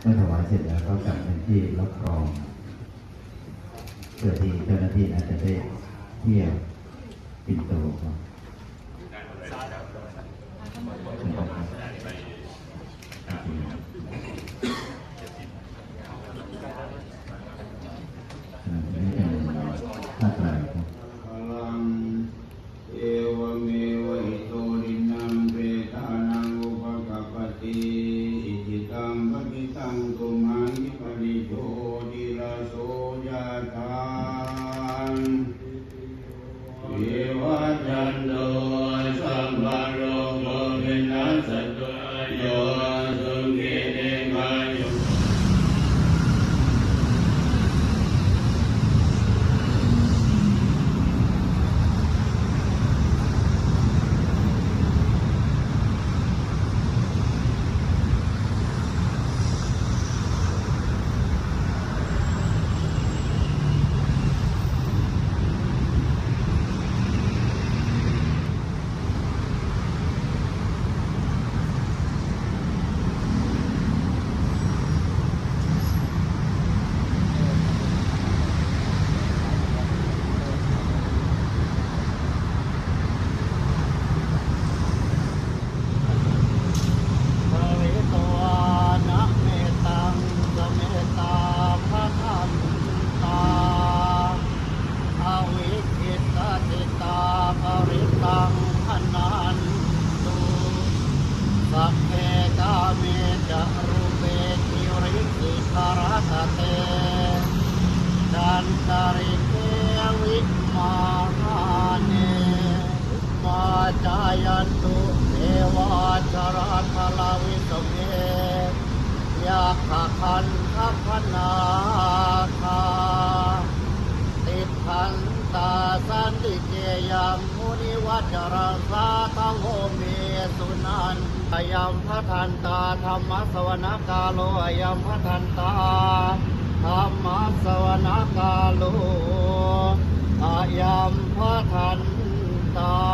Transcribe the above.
เมื่อถวายเสร็จแล้วก็จัดเป็นที่รับรองเพื่อที่เจ้าหน้าที่นั้นจะได้เที่ยวปินโตครับ นัสตุโยสุขิเตมายุ ภริตวานะเมตังสเมตาพระทันตาอาวิคิ ติตาปริตังพนันตุสัพเพกาเมจะรูเปกิริกิคารตเตดันตาริเกวิมาราเนมาจายันตุเทวาจาราคาลาวิสเมยาขะคันทัพพนาคา พันตาสันติเกยังมุนิวัจรังสาตังโหเมสุนันอายัมพระทันตาธรรมสวนกาโลอายัมพระทันตาธรรมสวนกาโลอายัมพระทันตา